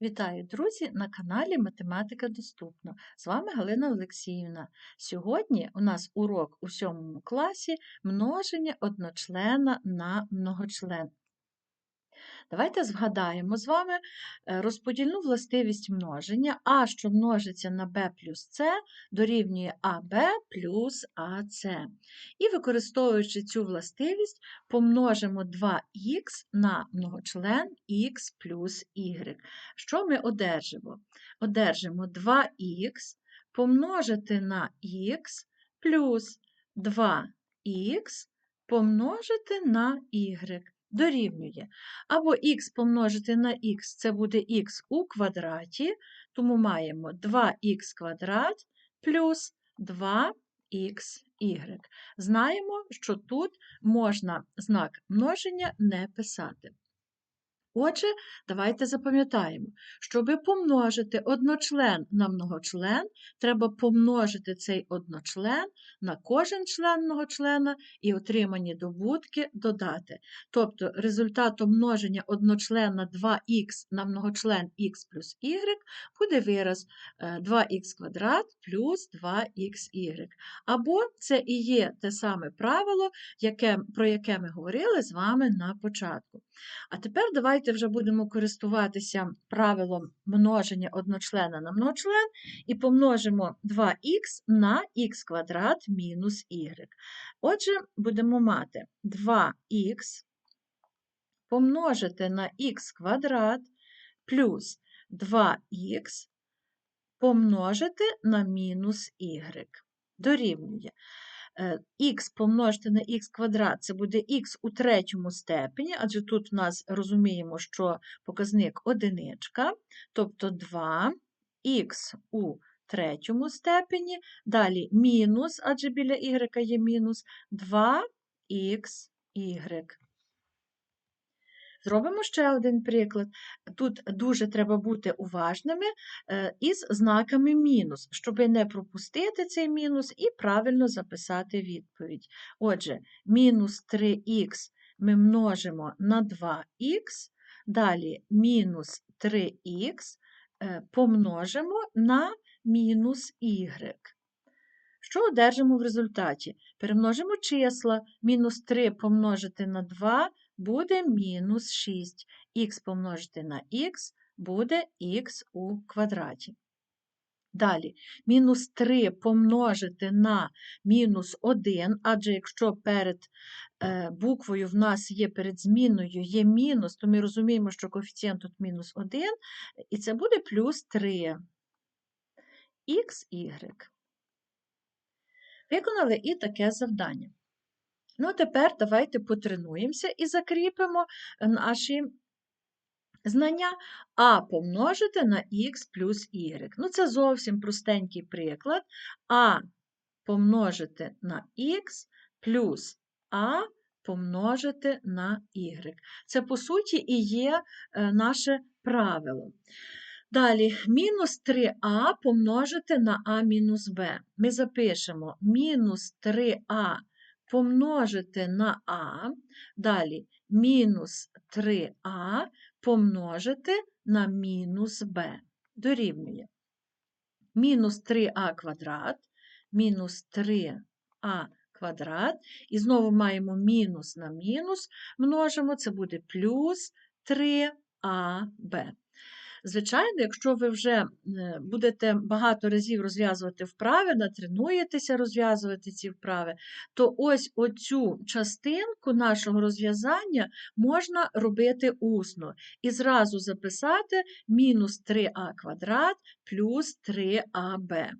Вітаю, друзі, на каналі Математика Доступна. З вами Галина Олексіївна. Сьогодні у нас урок у сьомому класі множення одночлена на многочлен. Давайте згадаємо з вами е, розподільну властивість множення а, що множиться на b плюс c, дорівнює АБ плюс АС. І використовуючи цю властивість, помножимо 2х на многочлен х плюс y. Що ми одержимо? Одержимо 2х помножити на х плюс 2х помножити на y дорівнює. Або х помножити на х це буде х у квадраті, тому маємо 2х квадрат плюс 2xy. Знаємо, що тут можна знак множення не писати. Отже, давайте запам'ятаємо, щоб помножити одночлен на многочлен, треба помножити цей одночлен на кожен член многочлена і отримані добутки додати. Тобто результатом множення одночлена 2х на многочлен х плюс y буде вираз 2х е, квадрат плюс 2х. Або це і є те саме правило, яке, про яке ми говорили з вами на початку. А тепер давайте давайте вже будемо користуватися правилом множення одночлена на многочлен і помножимо 2х на х квадрат мінус y. Отже, будемо мати 2х помножити на х квадрат плюс 2х помножити на мінус y. Дорівнює х е, помножити на х квадрат це буде х у третьому степені, адже тут у нас розуміємо, що показник одиничка, тобто 2х у третьому степені, далі мінус, адже біля y є мінус 2х y. Зробимо ще один приклад. Тут дуже треба бути уважними е, із знаками мінус, щоб не пропустити цей мінус і правильно записати відповідь. Отже, мінус 3х ми множимо на 2х, далі мінус 3х е, помножимо на мінус y. Що одержимо в результаті? Перемножимо числа мінус 3 помножити на 2 буде мінус 6. Х помножити на х буде х у квадраті. Далі, мінус 3 помножити на мінус 1, адже якщо перед е, буквою в нас є перед зміною є мінус, то ми розуміємо, що коефіцієнт тут мінус 1, і це буде плюс 3 xy. Виконали і таке завдання. Ну, тепер давайте потренуємося і закріпимо наші знання а помножити на х плюс y. Ну, це зовсім простенький приклад. А помножити на х плюс а помножити на y. Це, по суті, і є е, наше правило. Далі, мінус 3а помножити на а мінус b. Ми запишемо мінус 3а помножити на а, далі мінус 3а помножити на мінус b. Дорівнює. Мінус 3а квадрат, мінус 3а квадрат. І знову маємо мінус на мінус, множимо, це буде плюс 3аб. Звичайно, якщо ви вже е, будете багато разів розв'язувати вправи, натренуєтеся розв'язувати ці вправи, то ось оцю частинку нашого розв'язання можна робити усно і зразу записати мінус 3а квадрат плюс 3аб.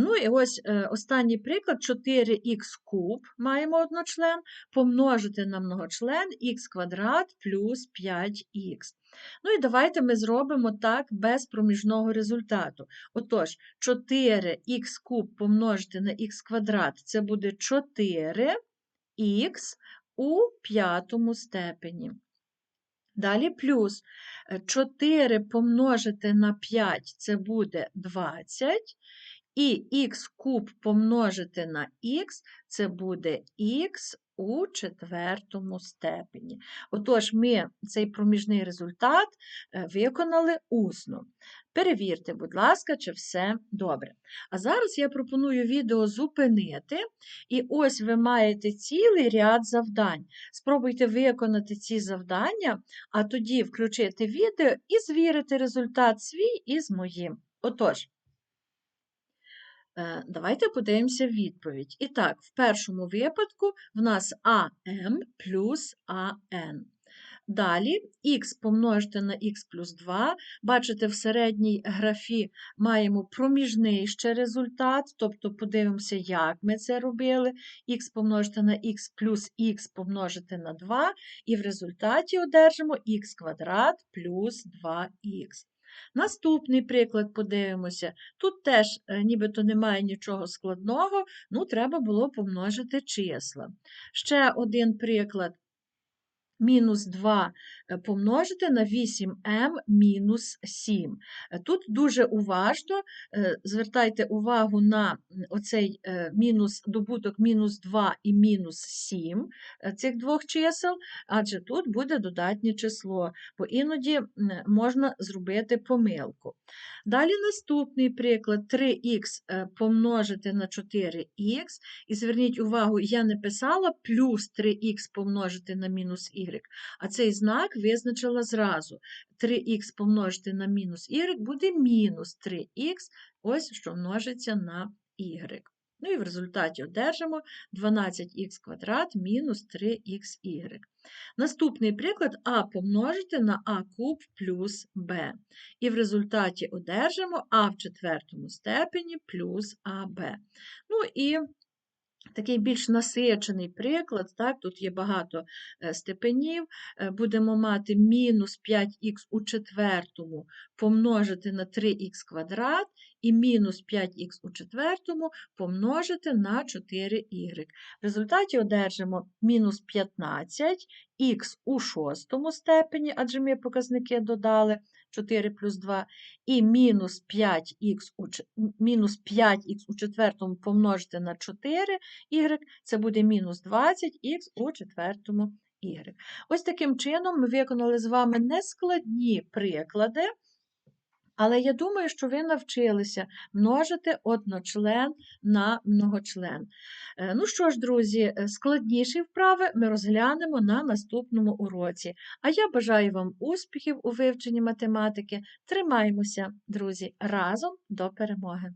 Ну і ось е, останній приклад: 4х куб маємо одночлен, помножити на многочлен х квадрат плюс 5х. Ну і давайте ми зробимо так без проміжного результату. Отож, 4х куб помножити на х квадрат це буде 4х у п'ятому степені. Далі плюс 4 помножити на 5 це буде 20. І х куб помножити на х це буде х у четвертому степені. Отож, ми цей проміжний результат е, виконали усно. Перевірте, будь ласка, чи все добре. А зараз я пропоную відео зупинити, і ось ви маєте цілий ряд завдань. Спробуйте виконати ці завдання, а тоді включити відео і звірити результат свій із моїм. Отож, Давайте подивимося відповідь. І так, в першому випадку в нас АМ плюс АН. Далі х помножити на х плюс 2. Бачите, в середній графі маємо проміжний ще результат, тобто подивимося, як ми це робили. х помножити на х плюс х помножити на 2, і в результаті одержимо х квадрат плюс 2х. Наступний приклад подивимося. Тут теж е, нібито немає нічого складного, ну треба було помножити числа. Ще один приклад. Мінус 2 е, помножити на 8m мінус 7. Е, Тут дуже уважно звертайте увагу на оцей мінус, добуток мінус 2 і мінус 7 цих двох чисел, адже тут буде додатнє число, бо іноді можна зробити помилку. Далі наступний приклад 3х помножити на 4х, і зверніть увагу, я не писала плюс 3х помножити на мінус y, а цей знак визначила зразу. 3х помножити на мінус y буде мінус 3х, ось що множиться на y. Ну і в результаті одержимо 12х квадрат мінус 3х. Наступний приклад а помножити на а куб плюс b. І в результаті одержимо а в четвертому степені плюс аб. Ну і Такий більш насичений приклад, так, тут є багато е, степенів, е, будемо мати мінус 5х у четвертому помножити на 3х квадрат і мінус 5х у четвертому помножити на 4y. В результаті одержимо мінус 15х у шостому степені, адже ми показники додали 4 плюс 2, і мінус 5х у, мінус 5х у четвертому помножити на 4y, це буде мінус 20х у четвертому y. Ось таким чином ми виконали з вами нескладні приклади. Але я думаю, що ви навчилися множити одночлен на многочлен. Е, ну що ж, друзі, е, складніші вправи ми розглянемо на наступному уроці. А я бажаю вам успіхів у вивченні математики. Тримаймося, друзі, разом до перемоги!